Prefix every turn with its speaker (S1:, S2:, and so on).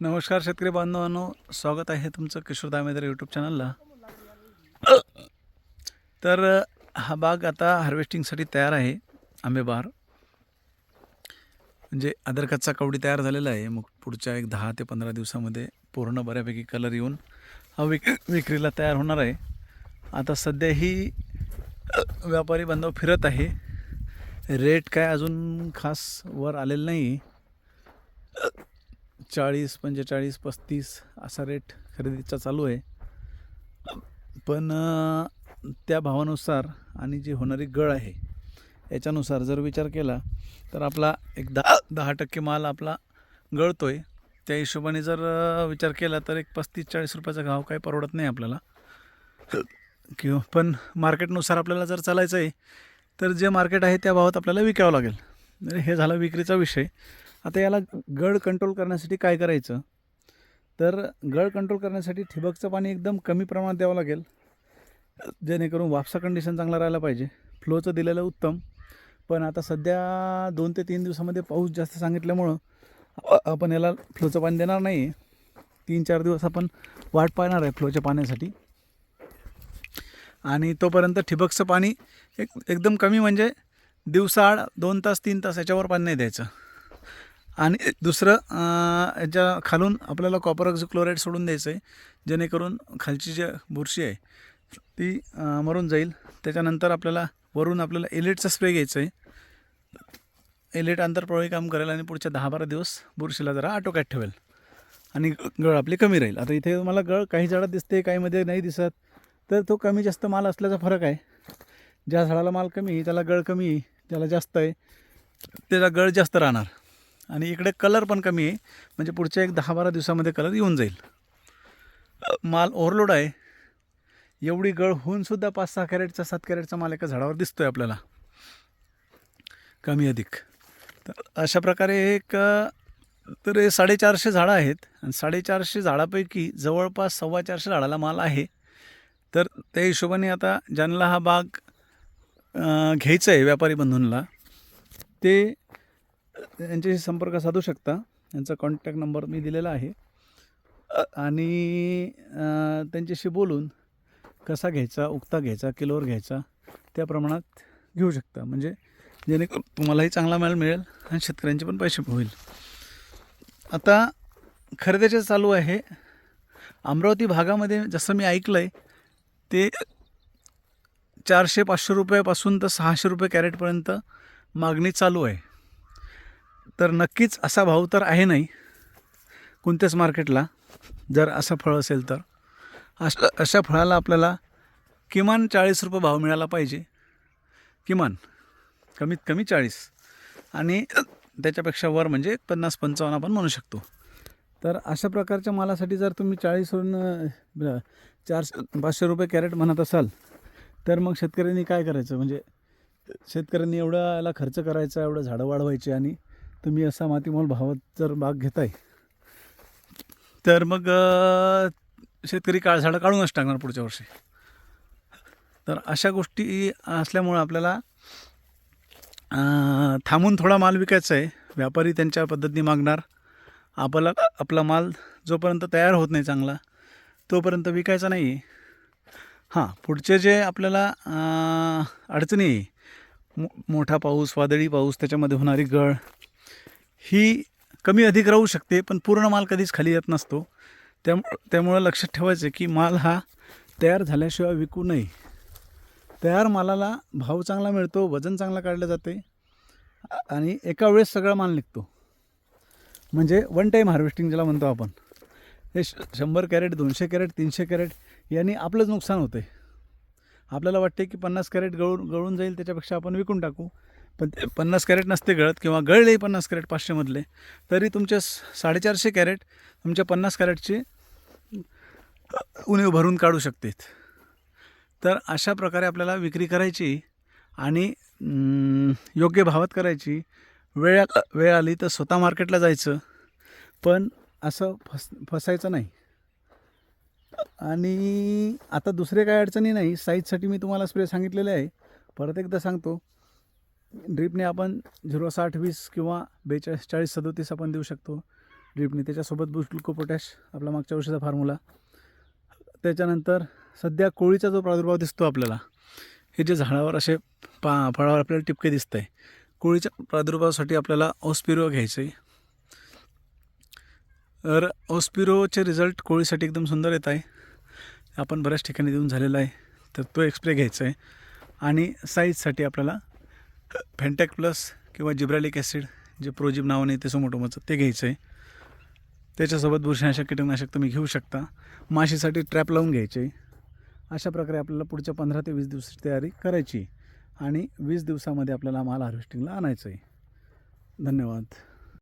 S1: नमस्कार शेतकरी बांधवांनो स्वागत आहे तुमचं किशोर दामेदर यूट्यूब चॅनलला तर हा बाग आता हार्वेस्टिंगसाठी तयार आहे आंबेबहार म्हणजे अदरकतचा कवडी तयार झालेला आहे मग पुढच्या एक दहा ते पंधरा दिवसामध्ये पूर्ण बऱ्यापैकी कलर येऊन हा विक विक्रीला तयार होणार आहे. आता सध्या ही व्यापारी बांधव फिरत आहे. रेट काय अजून खास वर आलेलं नाही. चाळीस म्हणजे पंचेचाळीस पस्तीस असा रेट खरेदीचा चालू आहे. पण त्या भावानुसार आणि जी होणारी गळ आहे याच्यानुसार जर विचार केला तर आपला एक दहा दहा टक्के माल आपला गळतो आहे त्या हिशोबाने जर विचार केला तर एक पस्तीस चाळीस रुपयाचा घाव काही परवडत नाही आपल्याला. किंवा पण मार्केटनुसार आपल्याला जर चालायचं आहे तर जे मार्केट आहे त्या भावात आपल्याला विकावं लागेल. म्हणजे हे झाला विक्रीचा विषय. आता याला गळ कंट्रोल करण्यासाठी काय करायचं? तर गळ कंट्रोल करण्यासाठी ठिबकचं पाणी एकदम कमी प्रमाणात द्यावं लागेल. जेणेकरून वापसा कंडिशन चांगला राहायला पाहिजे. फ्लोचं दिलेलं उत्तम. पण आता सध्या दोन ते तीन दिवसामध्ये पाऊस जास्त सांगितल्यामुळं आपण याला फ्लोचं पाणी देणार नाही तीन चार दिवस आपण वाट पाहणार आहे फ्लोच्या पाण्यासाठी. आणि तोपर्यंत ठिबकचं पाणी एक एकदम कमी म्हणजे दिवसाआड दोन तास तीन तास याच्यावर पाणी नाही द्यायचं. आणि दुसरं याच्या खालून आपल्याला कॉपर ऑक्झिक्लोराईड सोडून द्यायचं आहे जेणेकरून खालची जी बुरशी आहे ती मरून जाईल. त्याच्यानंतर आपल्याला वरून आपल्याला एलेटचा स्प्रे घ्यायचं आहे एलेट आंतरप्रवाही काम करेल आणि पुढच्या दहा बारा दिवस बुरशीला जरा आटोक्यात ठेवेल. आणि गळ आपली कमी राहील. आता इथे मला गळ काही झाडात दिसते काहीमध्ये नाही दिसत तर तो कमी जास्त माल असल्याचा फरक आहे. ज्या झाडाला माल कमी त्याला गळ कमी त्याला जास्त आहे त्याला गळ जास्त राहणार. आणि इकडे कलर पण कमी आहे. म्हणजे पुढच्या एक दहा बारा दिवसामध्ये कलर येऊन जाईल. माल ओव्हरलोड आहे. एवढी गळ होऊनसुद्धा पाच सहा कॅरेटचा सात कॅरेटचा माल एका झाडावर दिसतो आहे आपल्याला. कमी अधिक. तर अशा प्रकारे एक तर हे साडेचारशे झाडं आहेत. आणि साडेचारशे झाडापैकी जवळपास सव्वा चारशे झाडाला माल आहे. तर त्या हिशोबाने आता ज्यांना हा बाग घ्यायचा आहे व्यापारी बंधूंना ते यांच्याशी संपर्क साधू शकता. यांचा कॉन्टॅक्ट नंबर मी दिलेला आहे. आणि त्यांच्याशी बोलून कसा घ्यायचा उक्ता घ्यायचा किलोवर घ्यायचा त्या प्रमाणात घेऊ शकता. म्हणजे जेणेकरून तुम्हालाही चांगला माल मिळेल आणि शेतकऱ्यांचे पण पैसे होईल. आता खरेदीचे चालू आहे. अमरावती भागामध्ये जसं मी ऐकलं आहे ते चारशे पाचशे रुपयापासून तर सहाशे रुपये कॅरेटपर्यंत मागणी चालू आहे. तर नक्कीच असा भाव तर आहे नाही. कोणत्याच मार्केटला जर असं फळ असेल तर. अश अशा फळाला आपल्याला किमान चाळीस रुपये भाव मिळाला पाहिजे. किमान. कमीत कमी चाळीस. आणि त्याच्यापेक्षा वर म्हणजे पन्नास पंचावन्न आपण म्हणू शकतो. तर अशा प्रकारच्या मालासाठी जर तुम्ही चाळीसवरून चारशे पाचशे रुपये कॅरेट म्हणत असाल तर मग शेतकऱ्यांनी काय करायचं? म्हणजे शेतकऱ्यांनी एवढा याला खर्च करायचा एवढं झाडं वाढवायची आणि तुम्ही असा मातीमोल भावात जर बाग घेताय तर मग शेतकरी काळ झाडं काढूनच टाकणार पुढच्या वर्षी. तर अशा गोष्टी असल्यामुळं आपल्याला थांबून थोडा माल विकायचा आहे. व्यापारी त्यांच्या पद्धतीने मागणार. आपला आपला माल जोपर्यंत तयार होत नाही चांगला तोपर्यंत विकायचा नाही. आहे हां पुढचे जे आपल्याला अडचणी आहे मो मोठा पाऊस वादळी पाऊस त्याच्यामध्ये होणारी गळ ही कमी अधिक राहू शकते पण पूर्ण माल कधीच खाली येत नसतो. त्यामु त्यामुळं लक्षात ठेवायचं की माल हा तयार झाल्याशिवाय विकू नये. तयार मालाला भाव चांगला मिळतो वजन चांगलं काढलं जाते आणि एका वेळेस सगळा माल निघतो. म्हणजे वन टाईम हार्वेस्टिंग ज्याला म्हणतो आपण. हे श शंभर कॅरेट दोनशे कॅरेट तीनशे कॅरेट यांनी आपलंच नुकसान होतं आहे आपल्याला वाटते की पन्नास कॅरेट गळून गळून जाईल त्याच्यापेक्षा आपण विकून टाकू. पण ते पन्नास कॅरेट नसते गळत किंवा गळले पन्नास कॅरेट पाचशेमधले तरी तुमच्या साडेचारशे कॅरेट तुमच्या पन्नास कॅरेटची उणीव भरून काढू शकतेत. तर अशा प्रकारे आपल्याला विक्री करायची आणि योग्य भावात करायची. वेळ वेळ आली तर स्वतः मार्केटला जायचं. पण असं फस फसायचं नाही. आणि आता दुसरे काय अडचणी नाही. साईजसाठी मी तुम्हाला स्प्रे सांगितलेले आहे. परत एकदा सांगतो. ड्रीपने आपण झिरो साठ वीस किंवा बेचाळीस चाळीस सदोतीस आपण देऊ शकतो ड्रीपने त्याच्यासोबत बुस्ट ग्लुकोपोटॅश आपला मागच्या वर्षीचा फॉर्म्युला त्याच्यानंतर सध्या कोळीचा जो प्रादुर्भाव दिसतो आपल्याला हे जे झाडावर असे पा फळावर आपल्याला टिपके दिसत आहे कोळीच्या प्रादुर्भावासाठी आपल्याला ऑस्पिरो घ्यायचं आहे तर ऑस्पिरोचे रिझल्ट कोळीसाठी एकदम सुंदर येत आहे आपण बऱ्याच ठिकाणी देऊन झालेला आहे तर तो एक्सप्रे घ्यायचा आहे आणि साईजसाठी आपल्याला फॅन्टॅक प्लस किंवा जिब्रॅलिक ॲसिड जे प्रोजिब नावाने येते सोमोटोमोचं ते घ्यायचं आहे त्याच्यासोबत बुरशीनाशक कीटकनाशक तुम्ही घेऊ शकता. माशीसाठी ट्रॅप लावून घ्यायचे. आहे अशा प्रकारे आपल्याला पुढच्या पंधरा ते वीस दिवसाची तयारी करायची. आणि वीस दिवसामध्ये आपल्याला माल हार्वेस्टिंगला आणायचं आहे धन्यवाद.